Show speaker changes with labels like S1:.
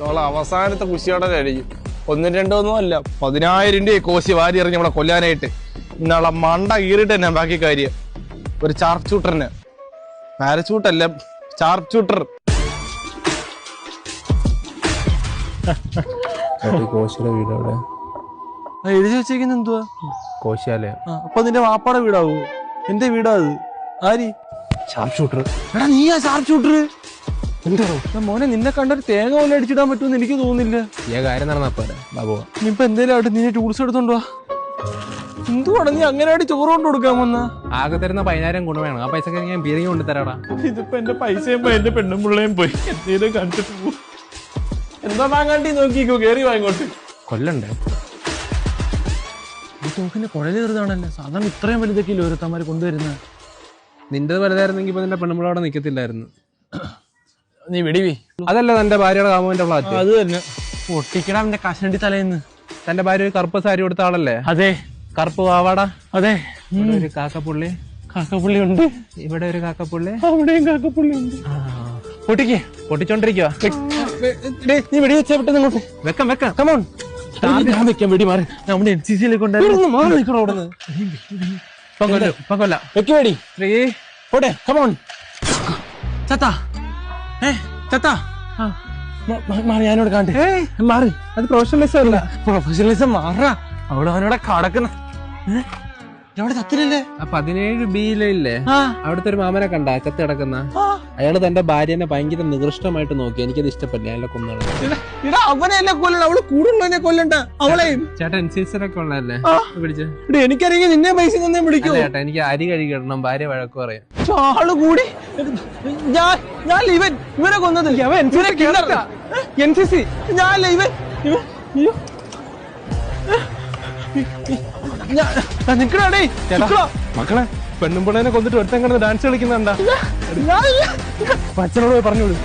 S1: നമ്മളെ അവസാനത്തെ കുശിയോടനായിരിക്കും ഒന്നും രണ്ടൊന്നും അല്ല പതിനായിരം രൂപ കോശി വാരി എറിഞ്ഞ് നമ്മളെ കൊല്ലാനായിട്ട്. ഇന്നാളെ മണ്ട കീറിട്ട് തന്നെ ബാക്കി കാര്യം. ഒരു ചാർപ്പ് ഷൂട്ടറിന് പാരച്ചൂട്ടല്ല ചാർപ്പ് ഷൂട്ടർ
S2: കോശിയുടെ വീട് അവിടെ
S1: എഴുതി വെച്ചേക്കുന്ന എന്തുവാ?
S2: കോശാലയ
S1: അപ്പൊ നിന്റെ വാപ്പാടെ വീടാവൂ? എന്റെ വീടാ അത്. ആരി?
S2: ഷാർപ്പ് ഷൂട്ടർ
S1: എടാ നീയാ ചാർപ്പ് ഷൂട്ടർ മോനെ നിന്നെ കണ്ടൊരു തേങ്ങ പോലെ അടിച്ചിടാൻ പറ്റുമെന്ന് എനിക്ക് തോന്നുന്നില്ല.
S2: ഈ കാര്യം നടന്നപ്പോ ബാബു
S1: ഇനിയിപ്പൊ എന്തേലും ആയിട്ട് നിന്നെ ടൂൾസ് എടുത്തോണ്ടോ എന്തുവാണ് നീ അങ്ങനെ ആയിട്ട് ചോറ് കൊണ്ട് കൊടുക്കാൻ വന്ന?
S2: ആകെ തരുന്ന പതിനായിരം ഗുണം വേണം. ആ പൈസ ഞാൻ ബീറിങ് കൊണ്ട് തരാടാ.
S1: ഇതിപ്പോ എന്റെ പൈസയും പോയി എന്റെ പെണ്ണും പിള്ളയും പോയി. എന്തേലും കണ്ടിട്ട് പോ. എന്താ വാങ്ങാണ്ടി നോക്കിക്കോ കേറി വാങ്ങോട്ട്
S2: കൊല്ലണ്ടേ?
S1: ഈ തോക്കിന്റെ കുഴൽ ചെറുതാണല്ലേ? സാധാരണ ഇത്രയും വലുതൊക്കെ ഇല്ല ഓരോരുത്തന്മാര് കൊണ്ടുവരുന്നത്
S2: നിന്റെ വലുതായിരുന്നെങ്കിൽ ഇപ്പൊ നിന്റെ പെണ്ണുമ്പോൾ അവിടെ നിക്കത്തില്ലായിരുന്നു.
S1: നീ വെടിവി
S2: അതല്ല തന്റെ ഭാര്യയുടെ കാമുവിന്റെ ഫ്ലാറ്റ്
S1: അത് തന്നെ. പൊട്ടിക്കടാ എന്റെ കഷണ്ടി തലേന്ന്.
S2: തന്റെ ഭാര്യ ഒരു കറുപ്പ് സാരി കൊടുത്ത ആളല്ലേ?
S1: അതെ.
S2: കറുപ്പ് പാവാട
S1: അതെ.
S2: ഒരു കാക്കപ്പുള്ളി.
S1: കാക്കപ്പുള്ളി ഉണ്ട്.
S2: ഇവിടെ ഒരു കാക്കപ്പുള്ളി.
S1: അവിടെയും കാക്കപ്പുള്ളി ഉണ്ട്. പൊട്ടിക്ക്.
S2: പൊട്ടിച്ചോണ്ടിരിക്കുക
S1: നീ വെടി വെച്ചാ പെട്ടെന്ന് ഇങ്ങോട്ട്.
S2: വെക്കാം വെക്കാം.
S1: കമോൺ ഞാൻ വെക്കാം. വെടി മാറി. നമ്മുടെ എൻ സി സിയിലേക്ക് മാറി നിൽക്കണം അവിടെ നിന്ന് വെക്ക് വെടി.
S2: ത്രീ
S1: പോട്ടെ കമോൺ ചത്ത. ഏ ചത്ത മാറി ഞാനോട് കാണ്ട് മാറി.
S2: അത് പ്രൊഫഷണലിസം അല്ല.
S1: പ്രൊഫഷണലിസം മാറാ. അവിടെ അവനോടെ കടക്കുന്ന? അവിടെ ചത്തില്ലല്ലേ
S2: ആ പതിനേഴ് ബിയിലില്ലേ അവിടുത്തെ ഒരു മാമനെ കണ്ട ചത്ത് കിടക്കുന്ന.
S1: അയാൾ
S2: അയാൾ തന്റെ ഭാര്യനെ ഭയങ്കര നികൃഷ്ടമായിട്ട് നോക്കി. എനിക്കത് ഇഷ്ടപ്പെട്ടില്ല. അയാളെ കൊന്നാണ്
S1: ഇടാ, ഇടാ അവനെയല്ലേ കൊല്ലണ്ട. അവൾ കൂടുതലുള്ളതിനെ കൊല്ലണ്ട. അവളെയും
S2: ചേട്ടൻ സിയിലൊക്കെ ഉള്ളതല്ലേ?
S1: ആ. എനിക്കറിയാം നിന്നെ പൈസ തന്നെ വിളിക്കൂ
S2: അല്ല ചേട്ടാ എനിക്ക് അരി കഴുകിടണം ഭാര്യ വഴക്ക് പറയും.
S1: ആൾ കൂടി. ഞാൻ ഞാൻ ഇവൻ. ഇവനെ കൊന്നത് അവൻ.
S2: എൻ സി സി
S1: ഞാനല്ല ഇവൻ ഇവൻ. ഞാൻ- നിക്കടാടേ നിക്കടാ.
S2: മക്കളെ പെണ്ണുമ്പിള്ളേനെ കൊന്നിട്ട് ഒരുത്തൻ കിടന്ന് ഡാൻസ് കളിക്കുന്നുണ്ടാ? അച്ഛനോട് പോയി പറഞ്ഞോളൂ.